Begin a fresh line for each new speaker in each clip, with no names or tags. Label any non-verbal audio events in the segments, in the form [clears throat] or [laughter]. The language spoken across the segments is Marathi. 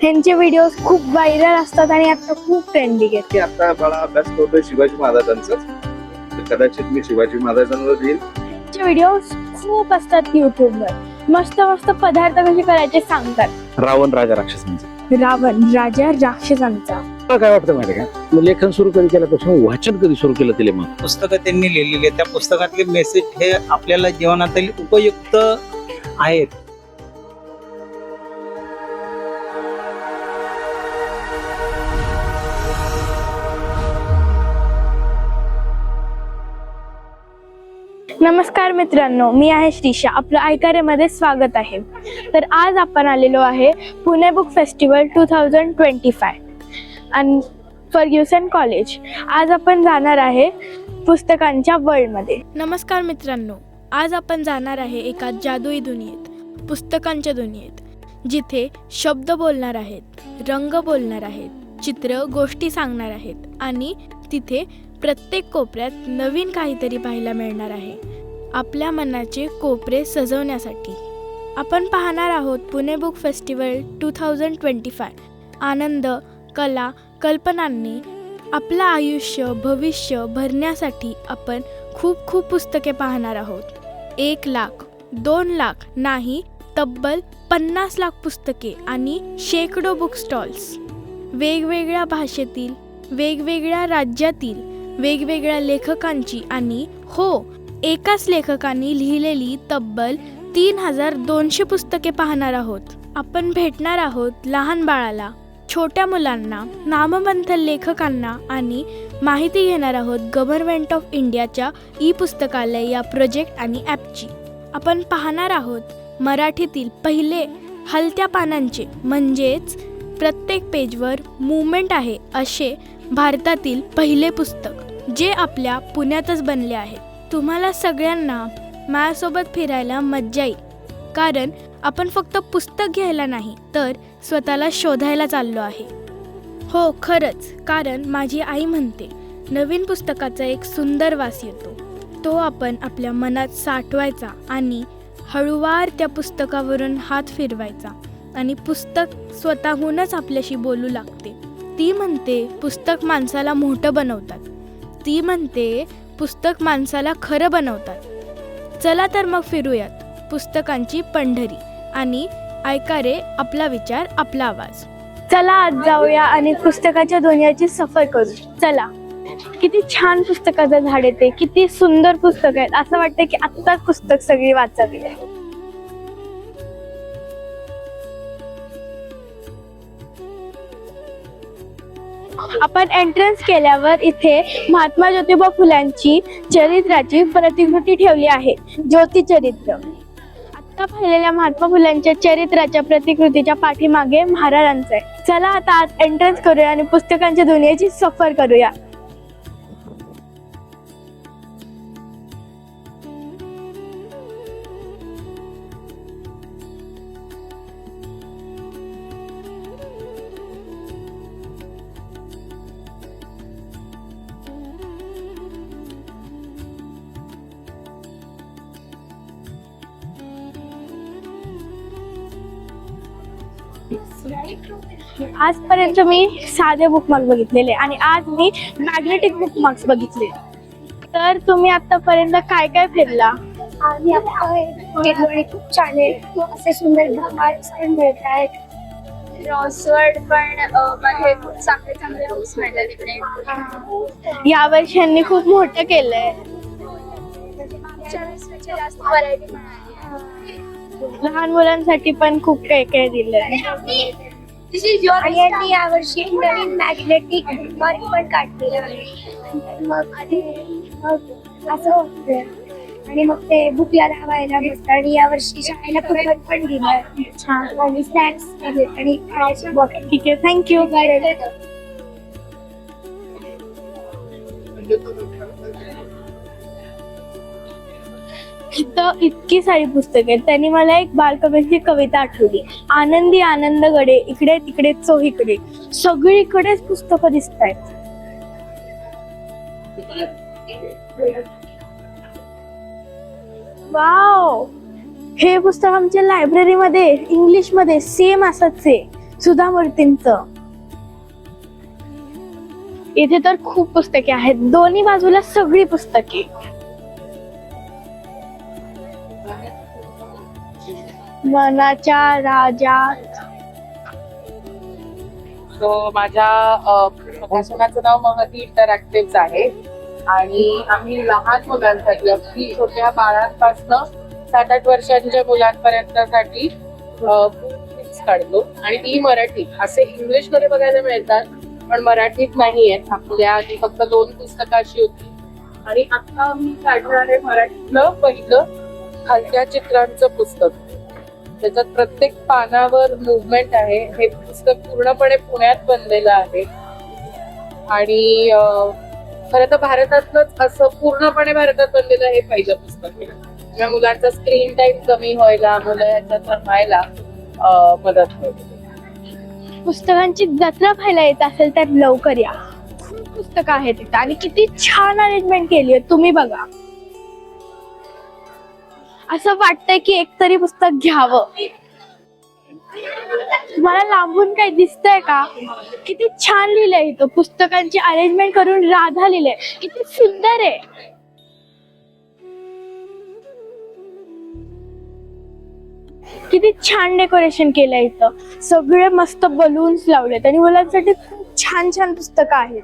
त्यांचे व्हिडिओ खूप व्हायरल असतात आणि आता खूप ट्रेंडिंग आहेत.
आता बाळा अभ्यास करतोय शिवाजी महाराजांचाच तर कदाचित मी शिवाजी महाराजांवर देईल
त्यांचे व्हिडिओ खूप असतात युट्यूबवर मस्त मस्त पदार्थ कसे करायचे सांगतात.
रावण राजा राक्षस म्हणजे
रावण राजा राक्षसांचा.
मला काय वाटतं माहिती का? मग लेखन सुरू कधी केल्यापासून वाचन कधी सुरू केलं तिला मग?
पुस्तकं त्यांनी लिहिलेली आहेत. त्या पुस्तकातले मेसेज हे आपल्याला जीवनातील उपयुक्त आहेत.
नमस्कार मित्रांनो मी आहे श्रीषा आपलं ऐकारेमध्ये स्वागत आहे. तर आज आपण आलेलो आहे Pune book festival two thousand twenty five आणि फर्ग्युसन कॉलेज. आज आपण जाणार आहे पुस्तकांच्या वर्ल्डमध्ये नमस्कार मित्रांनो आज आपण जाणार आहे एका जादुई दुनियेत पुस्तकांच्या दुनियेत जिथे शब्द बोलणार आहेत रंग बोलणार आहेत चित्र गोष्टी सांगणार आहेत आणि तिथे प्रत्येक कोपऱ्यात नवीन काहीतरी पाहायला मिळणार आहे. आपल्या मनाचे कोपरे सजवण्यासाठी. आपण पाहणार आहोत Pune book festival two thousand twenty five. आनंद कला कल्पनांनी आपलं आयुष्य भविष्य भरण्यासाठी आपण खूप खूप पुस्तके पाहणार आहोत. एक लाख दोन लाख नाही तब्बल पन्नास लाख पुस्तके आणि शेकडो बुक स्टॉल्स वेगवेगळ्या भाषेतील वेगवेगळ्या राज्यातील वेगवेगळ्या लेखकांची आणि हो एकाच लेखकांनी लिहिलेली तब्बल तीन हजार दोनशे पुस्तके पाहणार आहोत. आपण भेटणार आहोत लहान बाळाला छोट्या मुलांना नामवंत लेखकांना आणि माहिती घेणार आहोत गव्हर्नमेंट ऑफ इंडियाच्या ई पुस्तकालय या प्रोजेक्ट आणि ॲपची. आपण पाहणार आहोत मराठीतील पहिले हलत्या पानांचे म्हणजेच प्रत्येक पेजवर मुवमेंट आहे असे भारतातील पहिले पुस्तक. जे आपल्या पुण्यातच बनले आहे तुम्हाला सगळ्यांना माझ्यासोबत फिरायला मज्जा येईल. कारण आपण फक्त पुस्तक घ्यायला नाही तर स्वतःला शोधायला चाललो आहे. हो खरंच. कारण माझी आई म्हणते नवीन पुस्तकाचा एक सुंदर वास येतो. तो आपण आपल्या मनात साठवायचा आणि हळूवार त्या पुस्तकावरून हात फिरवायचा आणि पुस्तक स्वतःहूनच आपल्याशी बोलू लागते. ती म्हणते पुस्तक माणसाला मोठं बनवतात. ती म्हणते पुस्तक माणसाला खरं बनवतात. चला तर मग फिरूयात पुस्तकांची पंढरी. आणि ऐका रे आपला विचार आपला आवाज. चला आज जाऊया आणि पुस्तकाच्या दुनियाची सफर करू. चला. किती छान पुस्तकाचं झाड येते किती सुंदर पुस्तक आहेत. असं वाटतं की आत्ताच पुस्तक सगळी वाचावी. आपण एंट्रन्स केल्यावर इथे महात्मा ज्योतिबा फुलांची चरित्राची प्रतिकृती ठेवली आहे. ज्योतिचरित्र आता पाहिलेल्या महात्मा फुलांच्या चरित्राच्या प्रतिकृतीच्या पाठीमागे महाराजांचं आहे. चला आता आज एंट्रन्स करूया आणि पुस्तकांच्या दुनियेची सफर करूया. आजपर्यंत मी साधे बुकमार्क बघितलेले आणि आज मी मॅग्नेटिक बुकमार्क्स बघितले. तर तुम्ही आतापर्यंत काय काय फिरला
खूप छान आहे असे सुंदर बुकमार्क्स पण मिळत आहेत.
क्रॉसवर्ड पण अ, मध्ये खूप चांगले चांगले बुक्स मिळतात तिकडे
या वर्षी यांनी खूप मोठं केलंय.
जास्त व्हरायटी
लहान मुलांसाठी पण खूप काही काही दिलंय.
आणि यांनी यावर्षी एक नवीन मॅग्नेटिक बुकमार्क पण काढलेला आहे. मग मग असं होतं. आणि मग ते बुकला लावायला बसतं आणि यावर्षी शाळेला पुस्तक पण दिलं. छान. आणि स्नॅक्स आणि खायची बॉटल
ठीक आहे. थँक्यू इथं इतकी सारी पुस्तके आहेत. त्यांनी मला एक बालकवीची कविता आठवली. आनंदी आनंद गडे इकडे तिकडे चोहीकडे सगळीकडेच पुस्तकं दिसत आहेत. वाव! हे पुस्तक आमच्या लायब्ररीमध्ये इंग्लिशमध्ये सेम असंच आहे.
सुधा मूर्तींचं इथे तर खूप पुस्तके आहेत. दोन्ही बाजूला सगळी पुस्तके मनाच्या राजा
सो माझ्या अ, प्रकाशनाचं नाव महती इंटरॅक्टिव्ह आहे. आणि आम्ही लहान मुलांसाठी अगदी छोट्या बाळांपासनं सात आठ वर्षांच्या मुलांपर्यंतसाठी बुक्स काढतो. आणि ती मराठी असे इंग्लिशमध्ये बघायला मिळतात पण मराठीत नाही आहेत. आपल्या आधी फक्त दोन पुस्तकं अशी होती. आणि आता मी काढणार आहे मराठीतलं पहिलं खालच्या चित्रांचं पुस्तक. त्याच्यात प्रत्येक पानावर मुवमेंट आहे हे पुस्तक पूर्णपणे पुण्यात बनलेलं आहे. आणि खरं तर भारतातलंच असं पूर्णपणे भारतात बनलेलं हे पहिलं पुस्तक. आहे मुलांचा स्क्रीन टाइम कमी व्हायला मुलं याच्यात रमायला मदत होते.
पुस्तकांची जत्रा पाहायला येत असेल तर लवकर या. खूप पुस्तकं आहेत तिथं आणि किती छान अरेंजमेंट केली आहे. तुम्ही बघा. असं वाटतंय की एक तरी पुस्तक घ्यावं. तुम्हाला लांबून काही दिसतंय का? किती छान लिहिलंय इथं. पुस्तकांची अरेंजमेंट करून राधा लिहिलंय. किती सुंदर आहे. किती छान डेकोरेशन केलंय इथं. सगळे मस्त बलून्स लावलेत. आणि मुलांसाठी खूप छान छान पुस्तकं आहेत.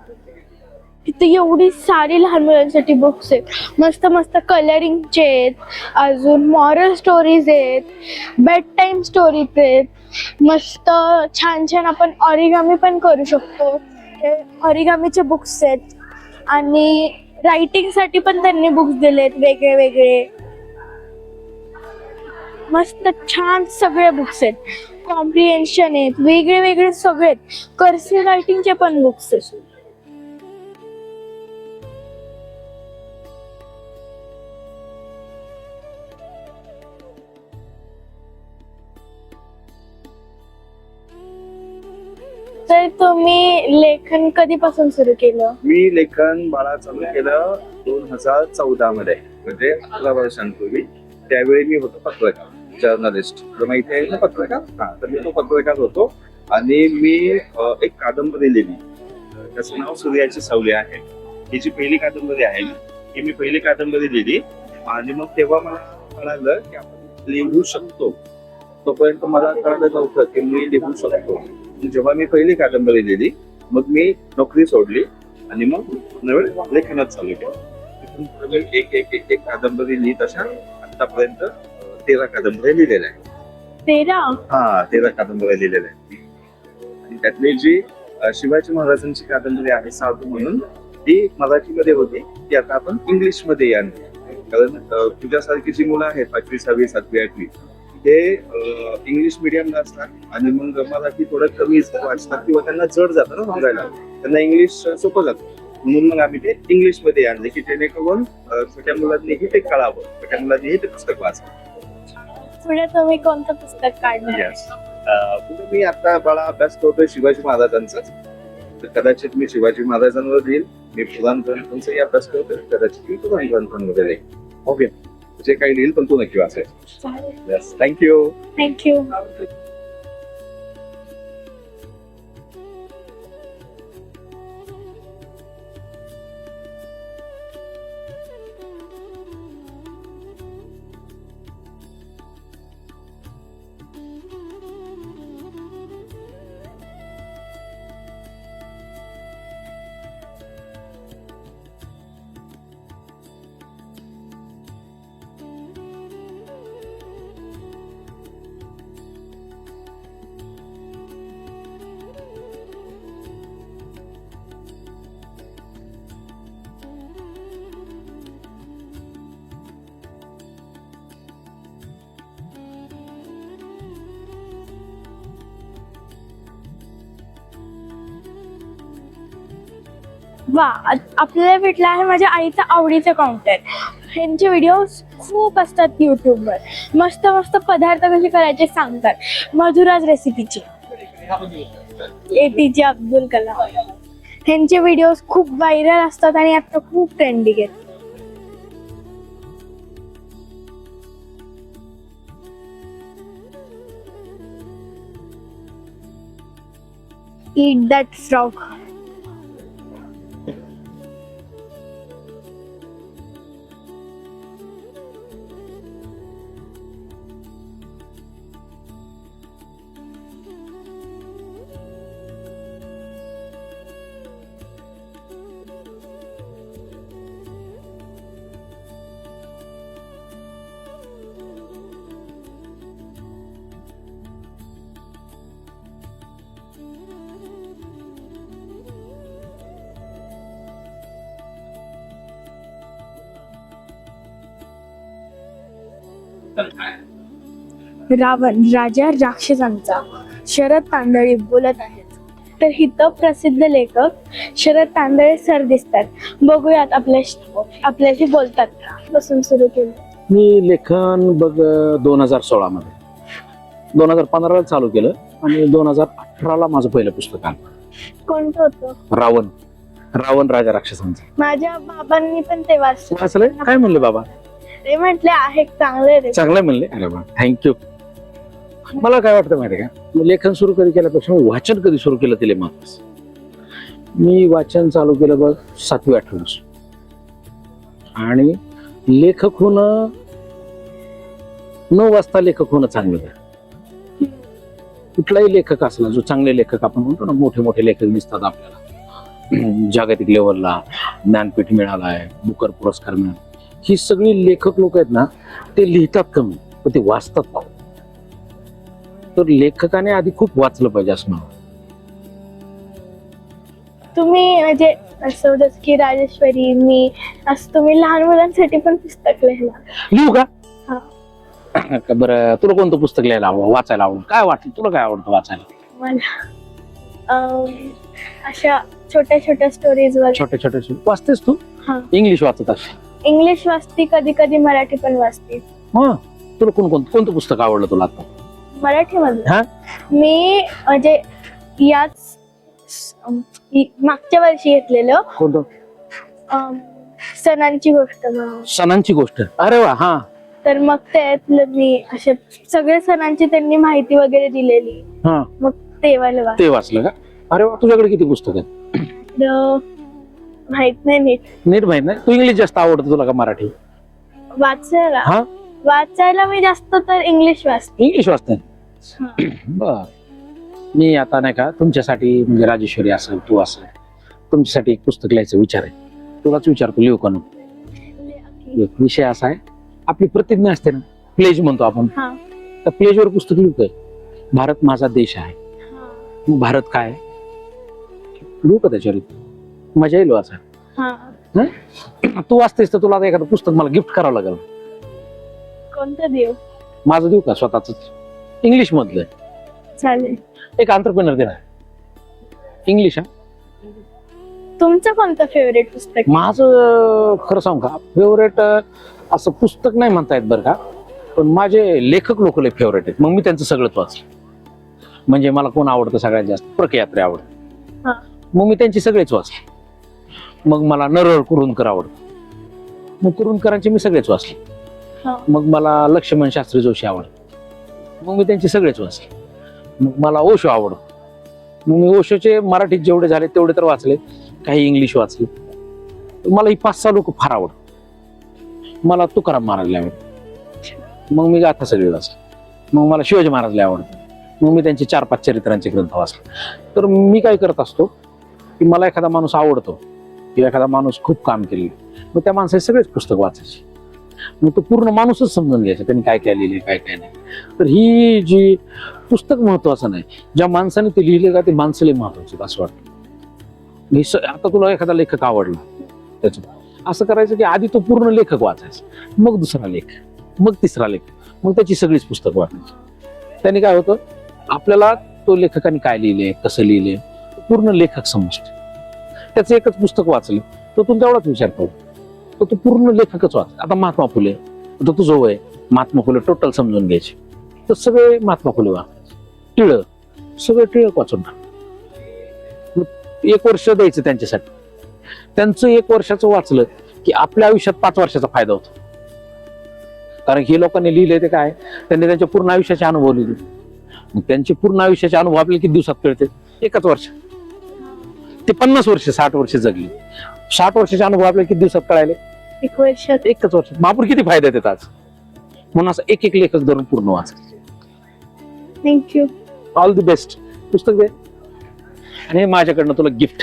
तिथे एवढी सारी लहान मुलांसाठी बुक्स आहेत. मस्त मस्त कलरिंगचे आहेत. अजून मॉरल स्टोरीज आहेत. बेड टाईम स्टोरीज आहेत. मस्त छान छान आपण ऑरिगामी पण करू शकतो. ऑरिगामीचे बुक्स आहेत. आणि रायटिंगसाठी पण त्यांनी बुक्स दिलेत वेगळे वेगळे. मस्त छान सगळे बुक्स आहेत. कॉम्प्रिहेन्शन आहेत. वेगळे वेगळे सगळे आहेत. कर्सिव्ह रायटिंगचे पण बुक्स आहेत. तुम्ही लेखन कधीपासून सुरू केलं?
मी लेखन बाळा चालू केलं दोन हजार चौदा मध्ये म्हणजे अकरा वर्षांपूर्वी. त्यावेळी मी होतो पत्रकार जर्नलिस्ट तुला माहिती आहे ना पत्रकार? हा तर मी तो पत्रकार होतो. आणि मी एक कादंबरी लिहिली. त्याचं नाव सूर्याची सावली आहे. ही जी पहिली कादंबरी आहे ही मी पहिली कादंबरी लिहिली. आणि मग तेव्हा मला कळालं की आपण लिहू शकतो. तोपर्यंत मला कळलं नव्हतं की मी लिहू शकतो. जेव्हा मी पहिली कादंबरी लिहिली मग मी नोकरी सोडली आणि मग नवीन लेखनात चालू केलं. एक एक एक कादंबरी लिहित अशा आतापर्यंत तेरा कादंबरी लिहिलेल्या आहेत.
तेरा?
हा तेरा कादंबऱ्या लिहिलेल्या आहेत. आणि त्यातली जी शिवाजी महाराजांची कादंबरी आहे साधू म्हणून ती मराठीमध्ये होती. ती आता आपण इंग्लिशमध्ये आणली. कारण तुझ्यासारखी जी मुलं आहेत पाचवी सहावी सातवी आठवी ते इंग्लिश मिडियमला असतात आणि मग मराठी थोडं कमी वाचतात किंवा त्यांना जड जातं ना समजायला. त्यांना इंग्लिश सोपं जातं. म्हणून मग आम्ही ते इंग्लिशमध्ये आणले की जेणेकरून छोट्या मुलांनीही ते कळावं. छोट्या मुलांनीही ते पुस्तक वाचावं.
पुढे तुम्ही कोणतं पुस्तक.
अं, पुढे मी आता बाळा अभ्यास करतोय शिवाजी महाराजांचाच तर कदाचित मी शिवाजी महाराजांवर लिहिल मी पुराण ग्रंथांचाही अभ्यास करतोय. कदाचित मी पुराण ग्रंथांमध्ये लिहिल ओके. जे काही लिहिल पण तू नक्की वाचायचं थँक्यू
थँक्यू वा आपल्याला भेटला आहे माझ्या आईचा आवडीचं काउंटर ह्यांचे व्हिडिओज खूप असतात युट्यूबवर मस्त मस्त पदार्थ कसे करायचे सांगतात. मधुराज रेसिपीचे जे अब्दुल कलाम. ह्यांचे व्हिडिओज खूप व्हायरल असतात आणि आता खूप ट्रेंडिंग आहेत. Eat that frog. रावण राजा राक्षसांचा शरद तांदळी बोलत आहेत. तर हिथं प्रसिद्ध लेखक शरद तांदळे सर दिसतात. बघूयात आपल्या आपल्याशी बोलतात का? बसून सुरू केलं.
मी लेखन बघ दोन हजार सोळा मध्ये. दोन हजार पंधराला चालू केलं आणि दोन हजार अठराला माझं पहिलं पुस्तक आलं.
कोणतं होतं?
रावण. रावण राजा राक्षसांचं.
माझ्या बाबांनी पण ते वाचलं.
काय म्हणले बाबा?
ते म्हटले आहे चांगले रे
चांगलं म्हणले? अरे वा थँक्यू मला काय वाटतं माहिती आहे का? मी लेखन सुरू कधी केल्यापेक्षा मी वाचन कधी सुरू केलं तिले मग मी वाचन चालू केलं बघ सातवी आठवडी आणि लेखक होणं न वाचता लेखक होणं चांगलं आहे. कुठलाही लेखक असला जो चांगले लेखक आपण म्हणतो ना मोठे मोठे लेखक दिसतात आपल्याला. जागतिक लेवलला ज्ञानपीठ मिळालाय बुकर पुरस्कार मिळाला. ही सगळी लेखक लोक आहेत ना ते लिहितात कमी पण ते वाचतात खूप तर लेखकाने आधी खूप वाचलं पाहिजे असं मला.
तुम्ही म्हणजे असं जसं की राजेश्वरी मी असं तुम्ही लहान मुलांसाठी पण पुस्तक लिहिलं.
लिहू का?
हा.
का बरं तुला कोणतं पुस्तक लिहायला आवड वाचायला आवडतं? काय वाटतं? तुला काय आवडतं वाचायला?
मला अं, अशा छोट्या छोट्या स्टोरीज वगैरे
छोटे छोटे वाचतेस तू?
हा.
इंग्लिश वाचत असे
इंग्लिश वाचते कधी कधी मराठी पण वाचते.
हा तुला कोण कोण कोणतं पुस्तक आवडलं तुला आता?
मराठी
हा?
मध्ये मी म्हणजे याच मागच्या वर्षी घेतलेलं.
कोणतं?
सणांची गोष्ट म्हणून
सणांची गोष्ट. अरे वा हा.
तर मग त्यातलं मी असे सगळे सणांची त्यांनी माहिती वगैरे दिलेली.
हा.
मग ते वाला
ते वाचलं का? अरे वा तुझ्याकडे किती पुस्तक आहेत?
माहीत नाही नीट.
नीट माहीत नाही? तू इंग्लिश जास्त आवडतं तुला का मराठी?
वाचायला.
हा?
वाचायला मी जास्त तर इंग्लिश वाचते.
इंग्लिश वाचते. [clears throat] बर. मी आता नाही का तुमच्यासाठी म्हणजे राजेश्वरी असेल तू असेल तुमच्यासाठी एक पुस्तक लिहायचं विचार आहे. तुलाच विचारतो लिहू का नको? एक विषय असा आहे आपली प्रतिज्ञा असते ना प्लेज म्हणतो आपण.
हा.
त्या प्लेजवर पुस्तक लिहितोय भारत माझा देश आहे. मग भारत काय? आहे? लिहू का त्याच्यावर? मजा येईल वाचा
हा.
तू वाचतेस तर तुला आता एखादं पुस्तक मला गिफ्ट करावं लागेल.
कोणतं देऊ
माझं देऊ का स्वतःच? इंग्लिश मधलं.
चालेल.
एक आंतरप्रिनर देणार इंग्लिश हा?
तुमचं कोणतं फेवरेट पुस्तक?
माझं खरं सांगू का? फेवरेट असं पुस्तक नाही म्हणता येत बरं का. पण माझे लेखक लोक लय फेवरेट आहेत. मग मी त्यांचं सगळंच वाचलं. म्हणजे मला कोण आवडतं सगळ्यात जास्त? प्रकयात्रे आवडतं.
हा.
मग मी त्यांची सगळेच वाचले. मग मला नरहर कुरुंदकर आवडतं. मग कुरुंदकरांचे मी सगळेच वाचले. मग मला लक्ष्मण शास्त्री जोशी आवडतं. मग मी त्यांचे सगळेच वाचले. मग मला ओशो आवडतं. मग मी ओशोचे मराठीत जेवढे झाले तेवढे तर वाचले. काही इंग्लिश वाचले. मला ही पाच सहा लोक फार आवडतात. मला तुकाराम महाराजला आवडतं मग मी गाथा सगळी वाचली. मग मला शिवाजी महाराजला आवडतं मग मी त्यांचे चार पाच चरित्रांचे ग्रंथ वाचले. तर मी काय करत असतो की मला एखादा माणूस आवडतो. की एखादा माणूस खूप काम केलेलं मग त्या माणसाचे सगळेच पुस्तक वाचायचे. मग तो पूर्ण माणूसच समजून घ्यायचा त्यांनी काय काय लिहिले काय काय नाही. तर ही जी पुस्तक महत्वाचं नाही ज्या माणसाने ते लिहिले का ते माणसं महत्त्वाचे असं वाटतं. आता तुला एखादा लेखक आवडला त्याच असं करायचं की आधी तो पूर्ण लेखक वाचायचा मग दुसरा लेख मग तिसरा लेख मग त्याची सगळीच पुस्तक वाचायची. त्याने काय होतं आपल्याला तो लेखकाने काय लिहिले कसं लिहिले पूर्ण लेखक समजतो. त्याचं एकच पुस्तक वाचलं. तर तू तेवढाच विचार करू. तर तू पूर्ण लेखकच वाच आता महात्मा फुले. तर तुझं वय महात्मा फुले टोटल समजून घ्यायचे. तर सगळे महात्मा फुले वाचायचे. टिळक. सगळे टिळक वाचून मग एक वर्ष द्यायचं त्यांच्यासाठी. त्यांचं एक वर्षाचं वाचलं की आपल्या आयुष्यात पाच वर्षाचा फायदा होतो. कारण हे लोकांनी लिहिले ते काय? त्यांनी त्यांच्या पूर्ण आयुष्याचे अनुभव लिहिले. मग त्यांचे पूर्ण आयुष्याचे अनुभव आपल्याला किती दिवसात कळते? एकाच वर्ष. ते पन्नास वर्ष साठ वर्ष जगली. साठ वर्षाचे अनुभव आपल्याला किती दिवसात कळाले?
एक वर्षात.
एकच वर्ष. महापूर किती फायदा देतात आज? म्हणून असं एक एक लेखक धरून पूर्ण वाच.
Thank you
all the best पुस्तक दे. आणि हे माझ्याकडनं तुला गिफ्ट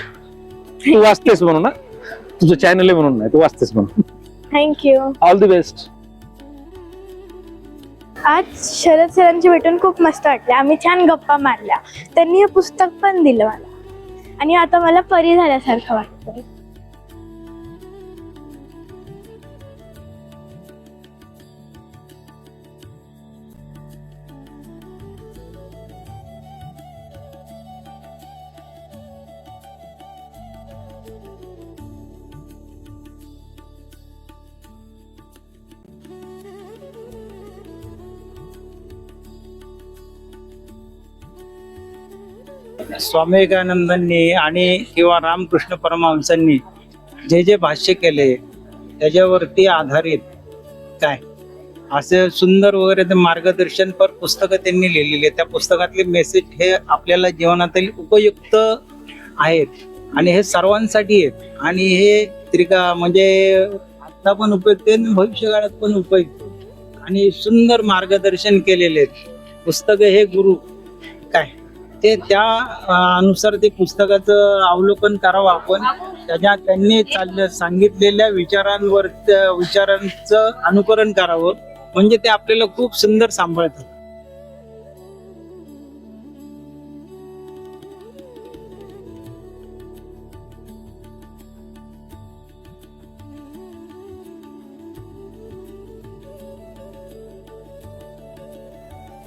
तू वाचतेस म्हणून ना तुझं चॅनल आहे म्हणून नाही तू वाचतेस म्हणून.
थँक्यू
ऑल दी बेस्ट
आज शरद सरांची भेटून खूप मस्त वाटले. आम्ही छान गप्पा मारल्या. त्यांनी हे पुस्तक पण दिलं मला. आणि आता मला परी झाल्यासारखं वाटतं
स्वामी विवेकानंदांनी आणि किंवा रामकृष्ण परमहंसांनी जे जे भाष्य केले त्याच्यावरती आधारित काय? असे सुंदर वगैरे ते मार्गदर्शनपर पुस्तकं त्यांनी लिहिलेली आहेत. त्या पुस्तकातले मेसेज हे आपल्याला जीवनातील उपयुक्त आहेत आणि हे सर्वांसाठी आहेत. आणि हे त्रिका म्हणजे आता पण उपयुक्त आहे आणि भविष्यकाळात पण उपयुक्त आणि सुंदर मार्गदर्शन केलेले आहेत. पुस्तकं हे गुरु काय? ते त्या अनुसार ते पुस्तकाचं अवलोकन करावं आपण. त्याच्या त्यांनी चाल सांगितलेल्या विचारांवर विचारांचं अनुकरण करावं. म्हणजे ते आपल्याला खूप सुंदर सांभाळतात.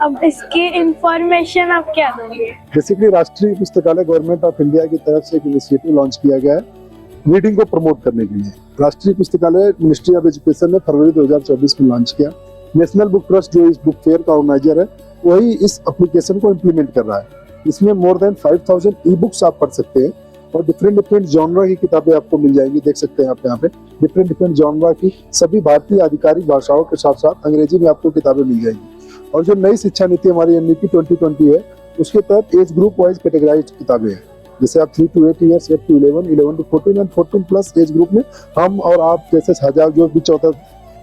अब इसकी इंफॉर्मेशन आप क्या दोगे?
बेसिकली राष्ट्रीय पुस्तकालय गवर्नमेंट ऑफ़ इंडिया की तरफ़ से एक इनिशिएटिव लॉन्च किया गया है रीडिंग को प्रमोट करने के लिए। राष्ट्रीय पुस्तकालय मिनिस्ट्री ऑफ़ एजुकेशन ने फरवरी 2024 में लॉन्च किया। नेशनल बुक ट्रस्ट जो इस बुक फेयर का ऑर्गेनाइजर है, वही इस एप्लीकेशन को इम्प्लीमेंट कर रहा है। इसमें मोर देन 5000 ई बुक्स आप पढ़ सकते हैं और डिफरेंट डिफरेंट जॉनरा की किताबें आपको मिल जाएँगी, देख सकते हैं आप यहाँ पे। डिफरेंट डिफरेंट जॉनरा की सभी भारतीय आधिकारिक भाषाओं के साथ साथ अंग्रेज़ी में आपको किताबें मिल जाएँगी। और जो नई शिक्षा नीति हमारी नीति ट्वेंटी ट्वेंटी है उसके तहत एज ग्रुप वाइज कैटेगराइज किताबें हैं। जैसे आप three to eight years eight to eleven eleven to fourteen and fourteen plus age group में हम और आप जैसे हज़ार जो भी चौदह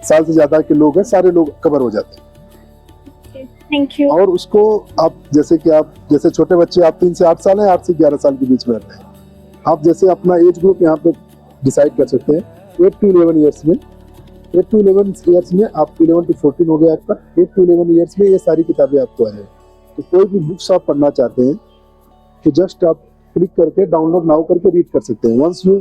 साल से ज़्यादा के लोग हैं सारे लोग कवर हो जाते हैं।
थैंक यू
और उसको आप जैसे कि आप जैसे छोटे बच्चे आप तीन से आठ साल हैं आठ से ग्यारह साल के बीच में रहते हैं। आप जैसे अपना एज ग्रुप यहाँ पे डिसाइड कर सकते हैं एट टू इलेवन ईयर्स में। एट टू इलेवन ईयर्स में आप इलेवन टू फोर्टीन हो गया आपका एट टू इलेवन ईयर्स में ये सारी किताबें आपको जाए तो कोई भी बुक्स आप पढ़ना चाहते हैं तो जस्ट आप क्लिक करके डाउनलोड नाउ करके रीड कर सकते हैं। Once you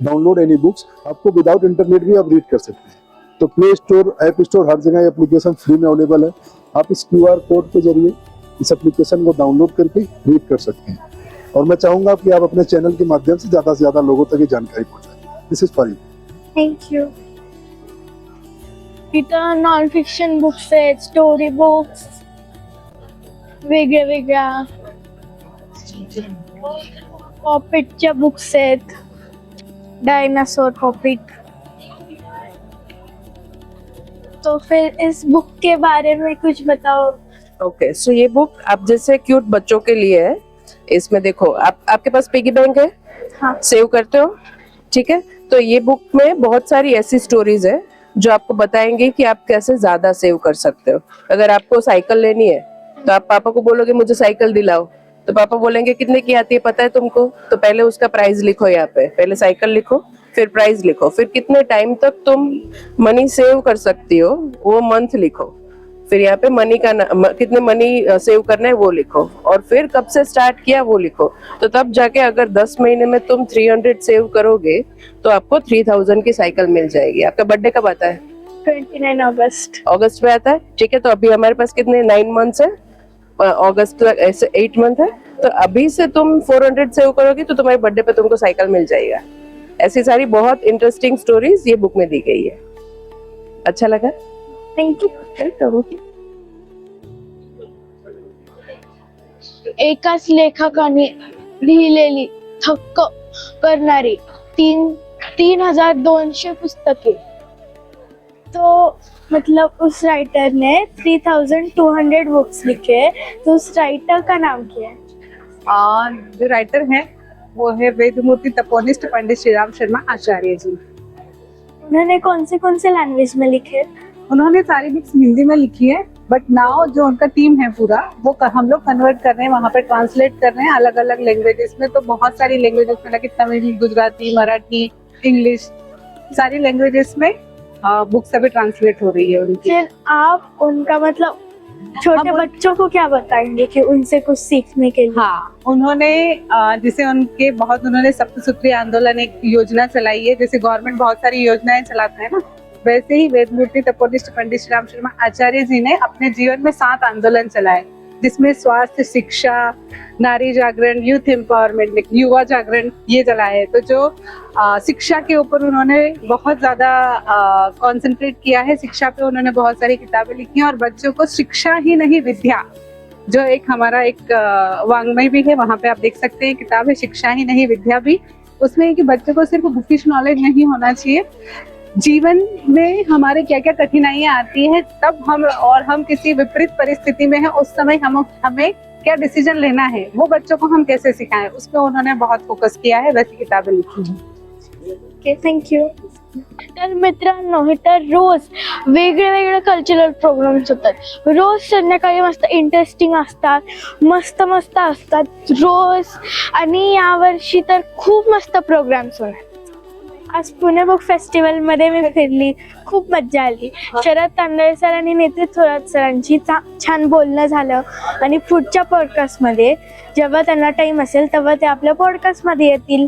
download any books आपको विदाउट इंटरनेट भी आप रीड कर सकते हैं। तो प्ले स्टोर ऐप स्टोर हर जगह एप्लीकेशन फ्री में अवेलेबल है। आप इस क्यू आर कोड के ज़रिए इस एप्लीकेशन को डाउनलोड करके रीड कर सकते हैं। और मैं चाहूँगा कि आप अपने चैनल के माध्यम से ज़्यादा से ज़्यादा लोगों तक ये जानकारी पहुंचाएँ। This is for you
thank you इथं नॉन फिक्शन बुक्स आहेत स्टोरी बुक्स वेगळ्या वेगळ्या पॉपिटच्या बुक्स आहेत डायनासोर पॉपिट तो फिर इस बुक के बारे में कुछ बताओ।
ओके सो ये बुक आप जैसे क्यूट बच्चों के लिए है इसमें देखो आप आपके पास पिगी बैंक है?
हाँ।
सेव करते हो? ठीक है? तो ये बुक में बहुत सारी ऐसी स्टोरीज है जो आपको बताएँगे कि आप कैसे ज़्यादा सेव कर सकते हो। अगर आपको साइकिल लेनी है तो आप पापा को बोलोगे, मुझे साइकिल दिलाओ। तो पापा बोलेंगे, कितने की आती है पता है तुमको? तो पहले उसका प्राइस लिखो यहाँ पे। पहले साइकिल लिखो, फिर प्राइस लिखो। फिर कितने टाइम तक तुम मनी सेव कर सकती हो, वो मंथ लिखो। फिर यहाँ पे मनी का न, म, कितने मनी सेव करना है वो लिखो। और फिर कब से स्टार्ट किया वो लिखो। तो तब जाके अगर 10 महीने में तुम 300 सेव करोगे तो आपको 3000 की साइकिल मिल जाएगी। आपका बर्थडे कब आता है?
ट्वेंटी नाइन अगस्त
अगस्त में आता है? ठीक है तो अभी हमारे पास कितने? नाइन मंथ्स है। अगस्त तक ऐसे एट मंथ है। तो अभी से तुम 400 सेव करोगे तो तुम्हारे बर्थडे पे तुमको साइकिल मिल जाएगा। ऐसी सारी बहुत इंटरेस्टिंग स्टोरीज ये बुक में दी गई है। अच्छा लगा?
थँक यू
वेलकम
एकाच लेखकाने लिहिलेली थक्क करणारी तीन तीन हज़ार दोनशे पुस्तके. तो मतलब उस राइटर ने three thousand two hundred books लिखे तो उस राइटर का नाम क्या है?
और जो राइटर हैं वो है वेदमूर्ति तपोनिष्ठ पंडित श्री राम शर्मा आचार्य जी.
उन्होंने कौन से कौन से लैंग्वेज में लिखे?
उन्होंने सारी बुक्स हिंदी में लिखी है बट नाउ जो उनका टीम है पूरा वो हम लोग कन्वर्ट कर रहे हैं वहाँ पे ट्रांसलेट कर रहे हैं अलग अलग लैंग्वेजेस में तो बहुत सारी लैंग्वेजेस में लगे तमिल गुजराती मराठी इंग्लिश सारी लैंग्वेजेस में बुक्स अभी ट्रांसलेट हो रही है उनकी।
फिर आप उनका मतलब छोटे बच्चों को क्या बताएँगे कि उनसे कुछ सीखने के लिए?
हाँ उन्होंने जैसे उनके बहुत उन्होंने सप्तसूत्री आंदोलन एक योजना चलाई है जैसे गवर्नमेंट बहुत सारी योजनाएँ चलाते हैं ना वैसे ही वेदमूर्ति तपोनिष्ठ पंडित श्री राम शर्मा आचार्य जी ने अपने जीवन में सात आंदोलन चलाए जिसमें स्वास्थ्य शिक्षा नारी जागरण यूथ एम्पावरमेंट युवा जागरण ये चलाए। तो जो अ, शिक्षा के ऊपर उन्होंने बहुत ज़्यादा कंसंट्रेट किया है शिक्षा पे उन्होंने बहुत सारी किताबें लिखी हैं और बच्चों को शिक्षा ही नहीं विद्या जो एक हमारा एक वांग्मय भी है वहाँ पे आप देख सकते हैं किताब है शिक्षा ही नहीं विद्या भी। उसमें कि बच्चों को सिर्फ़ बुकिश नॉलेज नहीं होना चाहिए जीवन में हमारे क्या क्या कठिनाइयाँ आती है, तब हम और हम किसी विपरीत परिस्थिति में है, उस समय हम, हमें क्या डिसीज़न लेना है, वो बच्चों को हम कैसे सिखाएँ उस पर उन्होंने बहुत फोकस किया है, वैसी किताबें लिखी हैं।
ओके थँक्यू तर मित्रांनो तर रोज वेगळे वेगळे कल्चरल प्रोग्राम्स होतात. रोज संध्याकाळी मस्त इंटरेस्टिंग असतात मस्त मस्त असतात, रोज. आणि यावर्षी तर खूप मस्त प्रोग्राम्स होणार. आज पुणे बुक फेस्टिवलमध्ये मी फिरली. खूप मज्जा आली. शरद तांदळे सर आणि नितीन थोरात सरांची चा छान बोलणं झालं. आणि पुढच्या पॉडकास्टमध्ये जेव्हा त्यांना टाईम असेल तेव्हा ते आपल्या पॉडकास्टमध्ये येतील.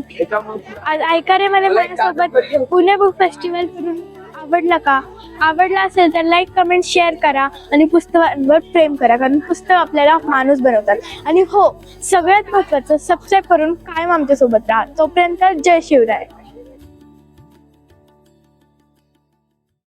आज ऐकारेमध्ये माझ्यासोबत पुणे बुक फेस्टिवल फिरून आवडलं का? आवडलं असेल तर लाईक कमेंट शेअर करा आणि पुस्तकांवर प्रेम करा. कारण पुस्तक आपल्याला माणूस बनवतात. आणि हो सगळ्यात महत्त्वाचं सबस्क्राईब करून कायम आमच्यासोबत राहा. तोपर्यंत जय शिवराय.